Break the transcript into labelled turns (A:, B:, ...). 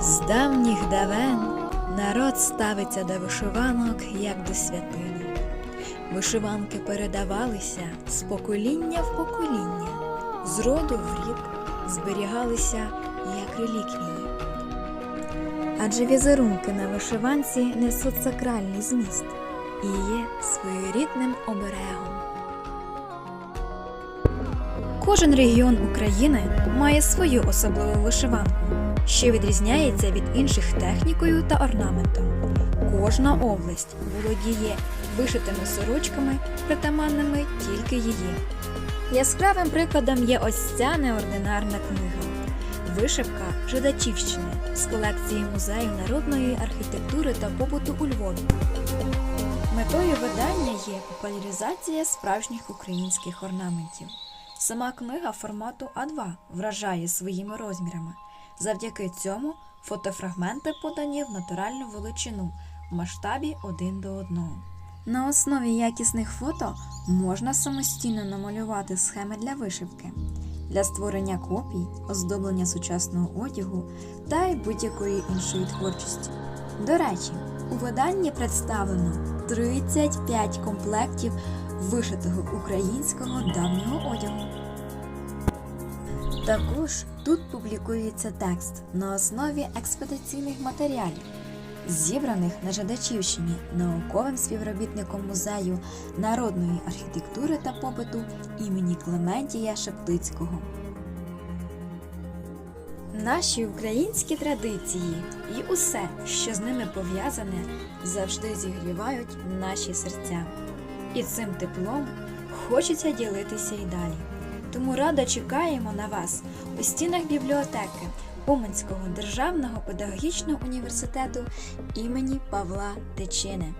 A: З давніх давен народ ставиться до вишиванок як до святині. Вишиванки передавалися з покоління в покоління, з роду в рід зберігалися як реліквії. Адже візерунки на вишиванці несуть сакральний зміст і є своєрідним оберегом. Кожен регіон України має свою особливу вишиванку, що відрізняється від інших технікою та орнаментом. Кожна область володіє вишитими сорочками, притаманними тільки її. Яскравим прикладом є ось ця неординарна книга Вишивка Жидачівщини з колекції музею народної архітектури та побуту у Львові. Метою видання є популяризація справжніх українських орнаментів. Сама книга формату А2 вражає своїми розмірами. Завдяки цьому фотофрагменти подані в натуральну величину в масштабі 1 до 1. На основі якісних фото можна самостійно намалювати схеми для вишивки, для створення копій, оздоблення сучасного одягу та й будь-якої іншої творчості. До речі, у виданні представлено 35 комплектів вишитого українського давнього одягу. Також тут публікується текст на основі експедиційних матеріалів, зібраних на Жадачівщині науковим співробітником музею народної архітектури та побуту імені Клементія Шептицького. Наші українські традиції і усе, що з ними пов'язане, завжди зігрівають наші серця. І цим теплом хочеться ділитися і далі. Тому радо чекаємо на вас у стінах бібліотеки Уманського державного педагогічного університету імені Павла Тичини.